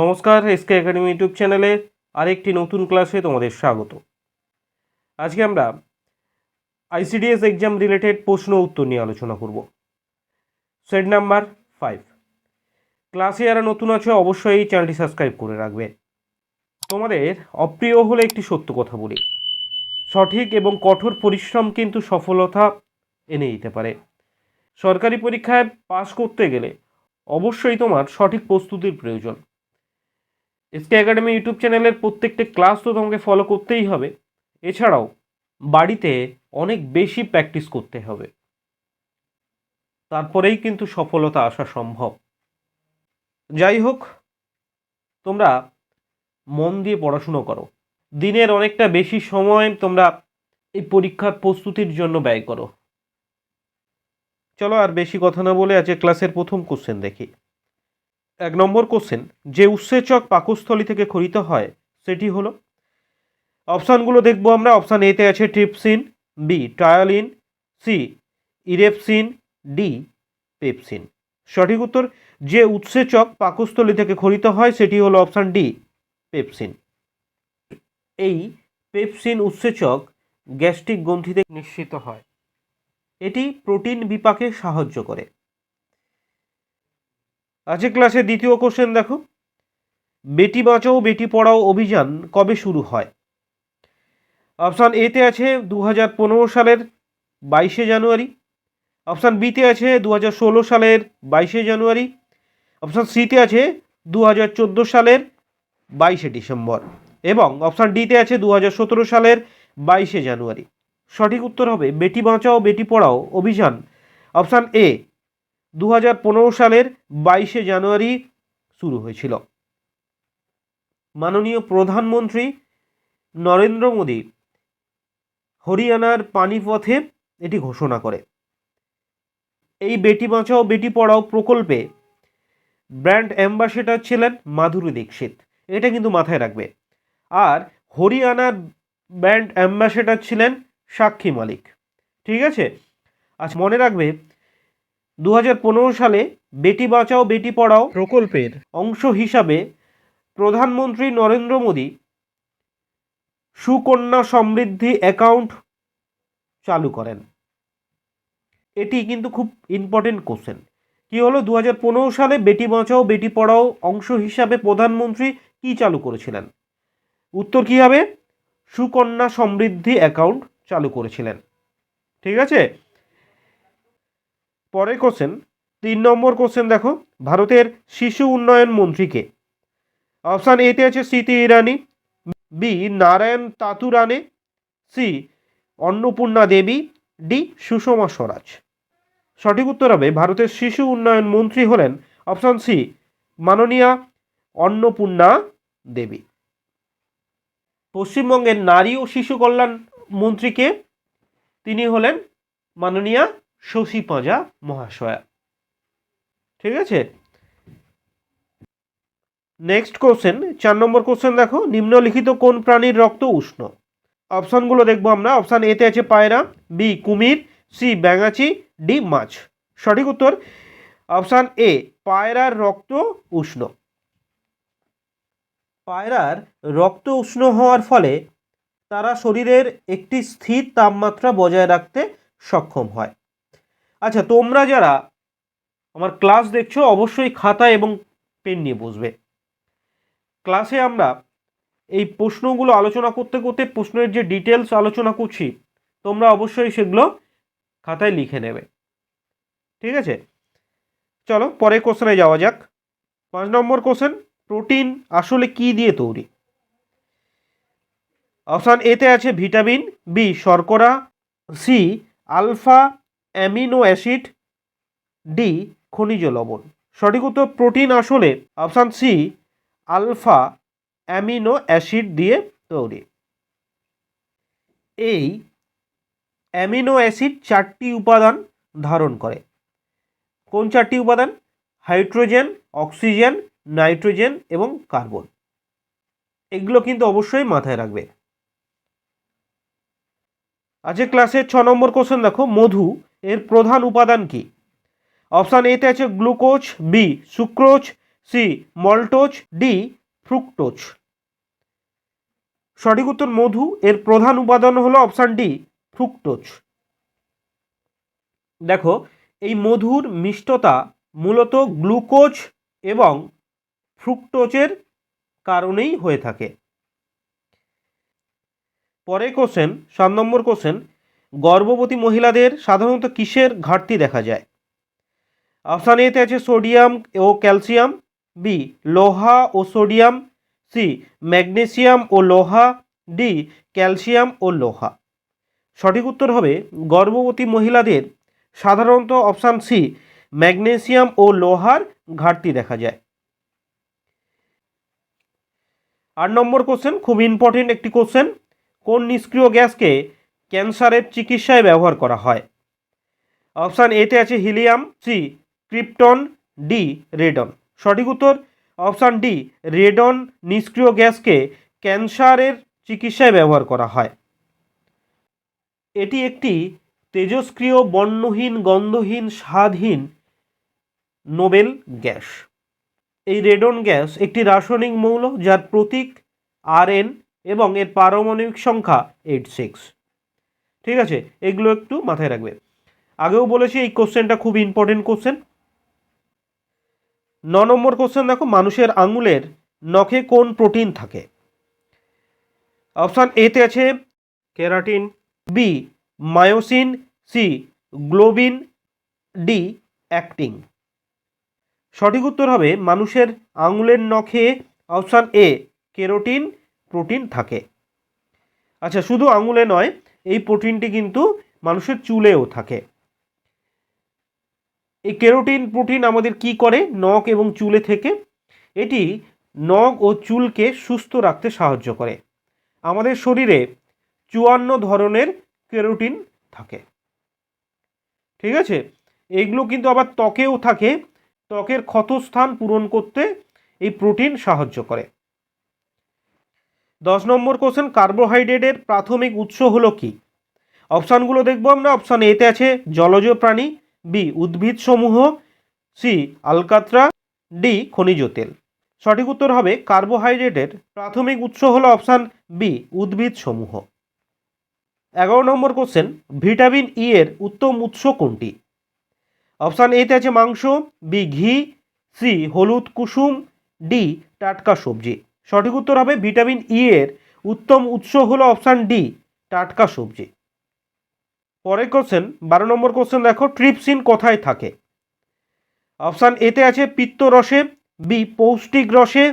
নমস্কার SK academy YouTube চ্যানেলে আরেকটি নতুন ক্লাসে তোমাদের স্বাগত। আজকে আমরা আইসিডিএস এক্সাম রিলেটেড প্রশ্ন উত্তর নিয়ে আলোচনা করব। সেট নাম্বার ফাইভ ক্লাসে যারা নতুন আছে, অবশ্যই চ্যানেলটি সাবস্ক্রাইব করে রাখবে। তোমাদের অপ্রিয় হলে একটি সত্য কথা বলি। সঠিক এবং কঠোর পরিশ্রম কিন্তু সফলতা এনে দিতে পারে। সরকারি পরীক্ষায় পাশ করতে গেলে অবশ্যই তোমার সঠিক প্রস্তুতির প্রয়োজন। এসকে একাডেমি ইউটিউব চ্যানেলের প্রত্যেকটা ক্লাস তো তোমাকে ফলো করতেই হবে। এছাড়াও বাড়িতে অনেক বেশি প্র্যাকটিস করতে হবে। তারপরেই কিন্তু সফলতা আসা সম্ভব। যাই হোক, তোমরা মন দিয়ে পড়াশুনো করো। দিনের অনেকটা বেশি সময় তোমরা এই পরীক্ষার প্রস্তুতির জন্য ব্যয় করো। চলো আর বেশি কথা না বলে আজকে ক্লাসের প্রথম কোশ্চেন দেখি। এক নম্বর কোশ্চেন যে উৎসেচক পাকস্থলী থেকে খরিত হয়, সেটি হলো, অপশানগুলো দেখব আমরা, অপশান এতে আছে trypsin, B ptyalin C erepsin, D pepsin. সঠিক উত্তর, যে উৎসেচক পাকস্থলী থেকে খরিত হয়, সেটি হলো অপশান ডি, পেপসিন। এই পেপসিন উৎসেচক গ্যাস্ট্রিক গ্রন্থিতে নিশ্চিত হয়। এটি প্রোটিন বিপাকে সাহায্য করে। আজকে ক্লাসে দ্বিতীয় কোশ্চেন দেখো। বেটি বাঁচাও, বেটি পড়াও অভিযান কবে শুরু হয়? অপশান এতে আছে দু হাজার পনেরো সালের বাইশে জানুয়ারি। অপশান বিতে আছে দু হাজার ষোলো সালের বাইশে জানুয়ারি। অপশান সিতে আছে দু হাজার চোদ্দ সালের বাইশে ডিসেম্বর। এবং অপশান ডিতে আছে দু হাজার সতেরো সালের বাইশে জানুয়ারি। সঠিক উত্তর হবে, বেটি বাঁচাও, বেটি পড়াও অভিযান। অপশান এ দু হাজার পনেরো সালের বাইশে জানুয়ারি শুরু হয়েছিল। মাননীয় প্রধানমন্ত্রী নরেন্দ্র মোদী হরিয়ানার পানিপথে এটি ঘোষণা করে। এই বেটি বাঁচাও, বেটি পড়াও প্রকল্পে ব্র্যান্ড অ্যাম্বাসেডর ছিলেন মাধুরী দীক্ষিত। এটা কিন্তু মাথায় রাখবে। আর হরিয়ানার ব্র্যান্ড অ্যাম্বাসেডর ছিলেন সাক্ষী মালিক। ঠিক আছে? আচ্ছা মনে রাখবে দু হাজার পনেরো সালে বেটি বাঁচাও বেটি পড়াও প্রকল্পের অংশ হিসাবে প্রধানমন্ত্রী নরেন্দ্র মোদী সুকন্যা সমৃদ্ধি অ্যাকাউন্ট চালু করেন। এটি কিন্তু খুব ইম্পর্টেন্ট কোশ্চেন কি হলো? দু হাজার পনেরো সালে বেটি বাঁচাও বেটি পড়াও অংশ হিসাবে প্রধানমন্ত্রী কি চালু করেছিলেন? উত্তর কী হবে? সুকন্যা সমৃদ্ধি অ্যাকাউন্ট চালু করেছিলেন। ঠিক আছে? পরের কোশ্চেন তিন নম্বর কোশ্চেন দেখো, ভারতের শিশু উন্নয়ন মন্ত্রীকে। অপশান এতে আছে Smriti Irani B Narayan Tatu Rane C Annapurna Devi D Sushma Swaraj. সঠিক উত্তর হবে ভারতের শিশু উন্নয়ন মন্ত্রী হলেন অপশান সি মাননীয়া অন্নপূর্ণা দেবী। পশ্চিমবঙ্গের নারী ও শিশু কল্যাণ মন্ত্রীকে তিনি হলেন মাননীয়া শশী পাঁজা মহাশয়া। ঠিক আছে? নেক্সট কোশ্চেন চার নম্বর কোশ্চেন দেখো, নিম্নলিখিত কোন প্রাণীর রক্ত উষ্ণ? অপশানগুলো দেখব আমরা। অপশান এতে আছে পায়রা বি কুমির সি ব্যাঙাচি ডি মাছ। সঠিক উত্তর? অপশান এ পায়রার রক্ত উষ্ণ। পায়রার রক্ত উষ্ণ হওয়ার ফলে তারা শরীরের একটি স্থির তাপমাত্রা বজায় রাখতে সক্ষম হয়। আচ্ছা তোমরা যারা আমার ক্লাস দেখছ, অবশ্যই খাতা এবং পেন নিয়ে বসবে। ক্লাসে আমরা এই প্রশ্নগুলো আলোচনা করতে করতে, প্রশ্নের যে ডিটেলস আলোচনা করছি, তোমরা অবশ্যই সেগুলো খাতায় লিখে নেবে। ঠিক আছে? চলো, পরের কোশ্চেনে যাওয়া যাক। পাঁচ নম্বর কোশ্চেন, প্রোটিন আসলে কি দিয়ে তৈরি? অপশান এতে আছে ভিটামিন বি, শর্করা, C, alpha amino acid, D, খনিজ লবণ। সঠিক উত্তর প্রোটিন আসলে option C, alpha amino acid দিয়ে তৈরি। এই অ্যামিনো অ্যাসিড চারটি উপাদান ধারণ করে। কোন চারটি উপাদান? হাইড্রোজেন, অক্সিজেন, নাইট্রোজেন এবং কার্বন। এগুলো কিন্তু অবশ্যই মাথায় রাখবে। আজকে ক্লাসের ছ নম্বর কোশ্চেন দেখো, মধু। এর প্রধান উপাদান কি? অপশান এতে আছে glucose B sucrose C maltose D fructose. সঠিক উত্তর মধু, এর প্রধান উপাদান হলো অপশান ডি, ফ্রুক্টোজ। দেখো, এই মধুর মিষ্টতা মূলত গ্লুকোজ এবং ফ্রুক্টোজের কারণেই হয়ে থাকে। পরে কোশ্চেন সাত নম্বর কোশ্চেন গর্ভবতী মহিলাদের সাধারণত কিসের ঘাটতি দেখা যায়? অপশান এতে আছে সোডিয়াম ও ক্যালসিয়াম বি লোহা ও সোডিয়াম সি ম্যাগনেসিয়াম ও লোহা ডি ক্যালসিয়াম ও লোহা। সঠিক উত্তর হবে গর্ভবতী মহিলাদের সাধারণত অপশান সি ম্যাগনেসিয়াম ও লোহার ঘাটতি দেখা যায়। আট নম্বর কোশ্চেন খুব ইম্পর্টেন্ট একটি কোশ্চেন কোন নিষ্ক্রিয় গ্যাসকে ক্যান্সারের চিকিৎসায় ব্যবহার করা হয়। অপশান এতে আছে helium C, krypton D, radon. সঠিক উত্তর? অপশান ডি, রেডন নিষ্ক্রিয় গ্যাসকে ক্যান্সারের চিকিৎসায় ব্যবহার করা হয়। এটি একটি তেজস্ক্রিয়, বর্ণহীন, গন্ধহীন, স্বাদহীন নোবেল গ্যাস। এই রেডন গ্যাস একটি রাসায়নিক মৌল যার প্রতীক আর এন এবং এর পারমাণবিক সংখ্যা এইট সিক্স। ঠিক আছে? এগুলো একটু মাথায় রাখবে আগেও বলেছি এই কোশ্চেনটা খুব ইম্পর্টেন্ট কোশ্চেন ন নম্বর কোশ্চেন দেখো, মানুষের আঙুলের নখে কোন প্রোটিন থাকে? অপশান এতে আছে keratin B myosin C globin D actin সঠিক উত্তর হবে মানুষের আঙুলের নখে অপশান এ কেরোটিন প্রোটিন থাকে। আচ্ছা শুধু আঙুলে নয় এই প্রোটিনটি কিন্তু মানুষের চুলেও থাকে। এই কেরোটিন প্রোটিন আমাদের কি করে? নখ এবং চুলে থেকে। এটি নখ ও চুলকে সুস্থ রাখতে সাহায্য করে। আমাদের শরীরে চুয়ান্ন ধরনের কেরোটিন থাকে। ঠিক আছে? এগুলো কিন্তু আবার ত্বকেও থাকে। ত্বকের ক্ষতস্থান পূরণ করতে এই প্রোটিন সাহায্য করে। দশ নম্বর কোশ্চেন কার্বোহাইড্রেটের প্রাথমিক উৎস হলো কি? অপশানগুলো দেখব আমরা। অপশান এতে আছে জলজ প্রাণী বি উদ্ভিদ সমূহ সি আলকাত্রা ডি খনিজ তেল। সঠিক উত্তর হবে কার্বোহাইড্রেটের প্রাথমিক উৎস হলো অপশান বি উদ্ভিদ সমূহ এগারো নম্বর কোশ্চেন ভিটামিন ই এর উত্তম উৎস কোনটি? অপশান এতে আছে মাংস বি ঘি সি হলুদ, কুসুম ডি টাটকা সবজি। সঠিক উত্তর হবে ভিটামিন ই এর উত্তম উৎস হলো অপশান ডি, টাটকা সবজি। পরের কোশ্চেন বারো নম্বর কোশ্চেন দেখো, ট্রিপসিন কোথায় থাকে? অপশান এতে আছে পিত্ত রসে বি পৌষ্টিক রসে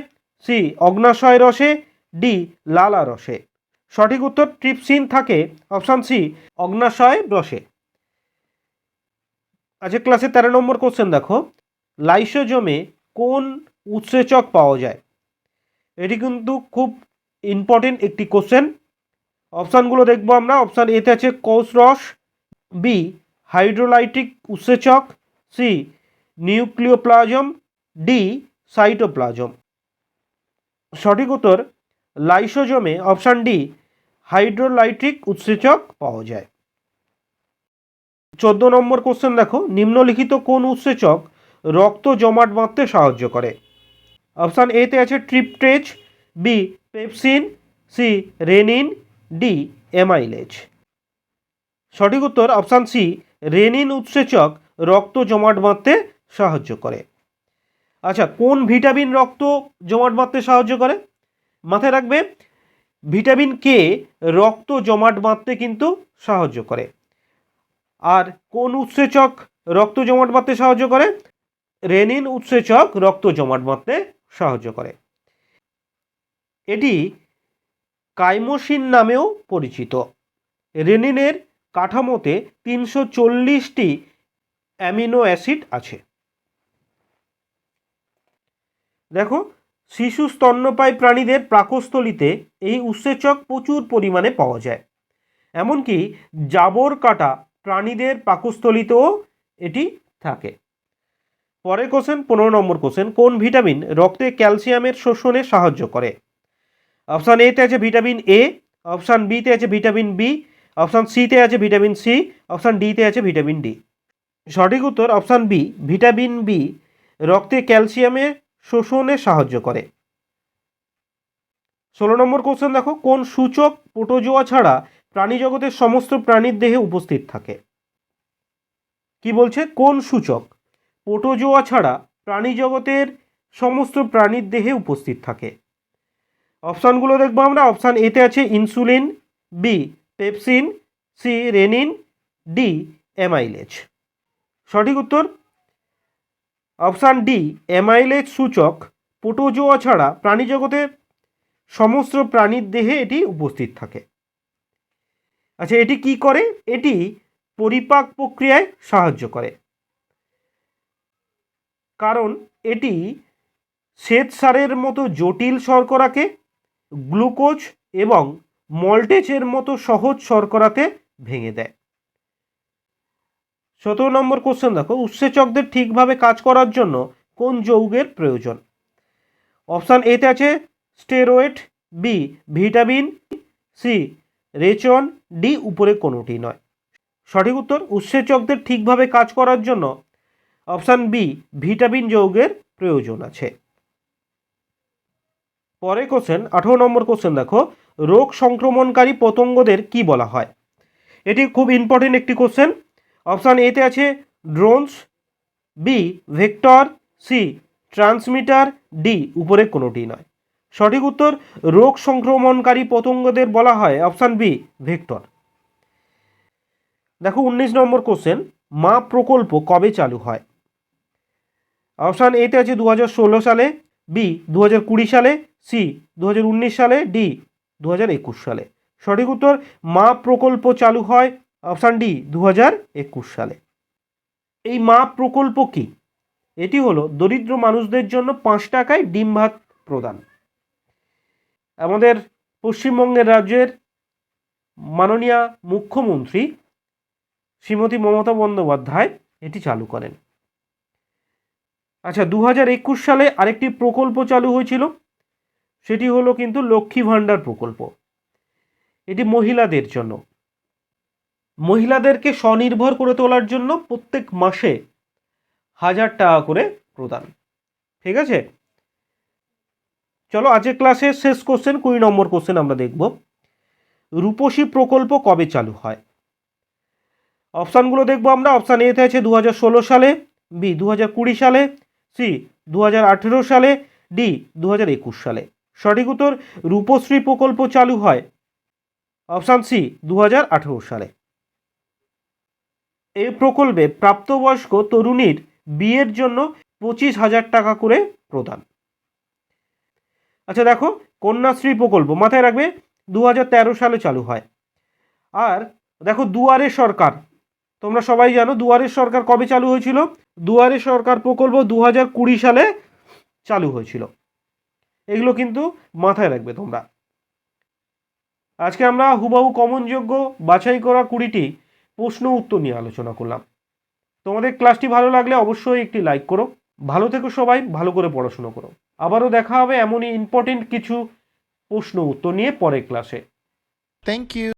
সি অগ্নাশয় রসে ডি লালা রসে। সঠিক উত্তর ট্রিপসিন থাকে, অপশান সি অগ্নাশয় রসে। আজকে ক্লাসে তেরো নম্বর কোশ্চেন দেখো, লাইসোজমে কোন উৎসেচক পাওয়া যায়? এটি কিন্তু খুব ইম্পর্টেন্ট একটি কোশ্চেন অপশানগুলো দেখব আমরা। অপশান এতে আছে কোষ রস বি হাইড্রোলাইটিক উৎসেচক সি নিউক্লিওপ্লাজম ডি সাইটোপ্লাজম সঠিক উত্তর লাইসোজমে অপশান ডি হাইড্রোলাইটিক উৎসেচক পাওয়া যায়। চোদ্দ নম্বর কোশ্চেন দেখো। নিম্নলিখিত কোন উৎসেচক রক্ত জমাট বাঁধতে সাহায্য করে? অপশান এতে আছে tryptase, B pepsin, C rennin, D amylase সঠিক উত্তর অপশান সি, রেনিন উৎসেচক রক্ত জমাট বাঁধতে সাহায্য করে। আচ্ছা কোন ভিটামিন রক্ত জমাট বাঁধতে সাহায্য করে? মাথায় রাখবে, ভিটামিন কে রক্ত জমাট বাঁধতে কিন্তু সাহায্য করে। আর কোন উৎসেচক রক্ত জমাট বাঁধতে সাহায্য করে? রেনিন উৎসেচক রক্ত জমাট বাঁধতে সাহায্য করে। এটি কাইমোসিন নামেও পরিচিত। রেনিনের কাঠামোতে তিনশো চল্লিশটি অ্যামিনো অ্যাসিড আছে। দেখো, শিশু স্তন্যপায়ী প্রাণীদের পাকস্থলিতে এই উৎসেচক প্রচুর পরিমাণে পাওয়া যায়। এমনকি জাবর কাটা প্রাণীদের পাকস্থলিতেও এটি থাকে। পরের কোশ্চেন পনেরো নম্বর কোশ্চেন কোন ভিটামিন রক্তে ক্যালসিয়ামের শোষণে সাহায্য করে? অপশান এতে আছে ভিটামিন এ অপশান বিতে আছে ভিটামিন বি অপশান সিতে আছে ভিটামিন সি অপশান ডিতে আছে ভিটামিন ডি সঠিক উত্তর অপশান বি ভিটামিন বি রক্তে ক্যালসিয়ামের শোষণে সাহায্য করে। ষোলো নম্বর কোশ্চেন দেখো, কোন সূচক প্রোটোজোয়া ছাড়া প্রাণী জগতের সমস্ত প্রাণীর দেহে উপস্থিত থাকে? কি বলছে? কোন সূচক? প্রোটোজোয়া ছাড়া প্রাণী জগতের সমস্ত প্রাণীর দেহে উপস্থিত থাকে। অপশানগুলো দেখব আমরা। অপশান এতে আছে insulin B pepsin C rennin D amylase. সঠিক উত্তর? অপশান ডি অ্যামাইলেজ সূচক। পোটোজোয়া ছাড়া প্রাণী জগতের সমস্ত প্রাণীর দেহে এটি উপস্থিত থাকে। আচ্ছা এটি কি করে? এটি পরিপাক প্রক্রিয়ায় সাহায্য করে। কারণ এটি শ্বেতসারের মতো জটিল শর্করাকে গ্লুকোজ এবং মল্টেজের মতো সহজ শর্করাতে ভেঙে দেয়। সতেরো নম্বর কোশ্চেন দেখো, উৎসেচকদের ঠিকভাবে কাজ করার জন্য কোন যৌগের প্রয়োজন? অপশান এতে আছে স্টেরয়েড বি ভিটামিন সি রেচন ডি উপরে কোনোটি নয়। সঠিক উত্তর, উৎসেচকদের ঠিকভাবে কাজ করার জন্য অপশান বি, ভিটামিন যৌগের প্রয়োজন আছে। পরে কোশ্চেন আঠেরো নম্বর কোশ্চেন দেখো, রোগ সংক্রমণকারী পতঙ্গদের কি বলা হয়? এটি খুব ইম্পর্টেন্ট একটি কোশ্চেন অপশান এতে আছে drones B vector C transmitter D, উপরে কোনোটি নয়। সঠিক উত্তর, রোগ সংক্রমণকারী পতঙ্গদের বলা হয়, অপশান বি ভেক্টর দেখো, উনিশ নম্বর কোশ্চেন মা প্রকল্প কবে চালু হয়? অপশান এতে আছে দু হাজার ষোলো সালে, বি দু সালে, সি দু হাজার উনিশ সালে, ডি দু হাজার একুশ সালে। সঠিক উত্তর, মা প্রকল্প চালু হয় অপশান ডি দু হাজার একুশ সালে। এই মা প্রকল্প কি? এটি হলো দরিদ্র মানুষদের জন্য পাঁচ টাকায় ডিম ভাত প্রদান। আমাদের পশ্চিমবঙ্গের রাজ্যের মাননীয় মুখ্যমন্ত্রী শ্রীমতী মমতা বন্দ্যোপাধ্যায় এটি চালু করেন। আচ্ছা দু হাজার একুশ সালে আরেকটি প্রকল্প চালু হয়েছিল। সেটি হলো কিন্তু লক্ষ্মী ভাণ্ডার প্রকল্প। এটি মহিলাদের জন্য। মহিলাদেরকে স্বনির্ভর করে তোলার জন্য প্রত্যেক মাসে হাজার টাকা করে প্রদান। ঠিক আছে? চলো, আজকের ক্লাসের শেষ কোশ্চেন কুড়ি নম্বর কোশ্চেন আমরা দেখব। রূপসী প্রকল্প কবে চালু হয়? অপশানগুলো দেখব আমরা। অপশান এতে আছে দু হাজার ষোলো সালে বি দু হাজার কুড়ি সালে সি দু হাজার আঠেরো সালে, ডি দু হাজার একুশ সালে। সঠিক উত্তর, রূপশ্রী প্রকল্প চালু হয়। অপশান সি দু হাজার আঠেরো সালে। এই প্রকল্পে প্রাপ্তবয়স্ক তরুণীর বিয়ের জন্য পঁচিশ হাজার টাকা করে প্রদান। আচ্ছা দেখো, কন্যাশ্রী প্রকল্প মাথায় রাখবে দু হাজার তেরো সালে চালু হয়। আর দেখো, দুয়ারে সরকার, তোমরা সবাই জানো দুয়ারের সরকার কবে চালু হয়েছিল? দুয়ারে সরকার প্রকল্প দু কুড়ি সালে চালু হয়েছিল। এগুলো কিন্তু মাথায় রাখবে তোমরা। আজকে আমরা হুবাহু কমনযোগ্য বাছাই করা কুড়িটি প্রশ্ন উত্তর নিয়ে আলোচনা করলাম। তোমাদের ক্লাসটি ভালো লাগলে অবশ্যই একটি লাইক করো। ভালো থেকো সবাই, ভালো করে পড়াশুনো করো। আবারও দেখা হবে এমনই ইম্পর্টেন্ট কিছু প্রশ্ন উত্তর নিয়ে পরের ক্লাসে। Thank you.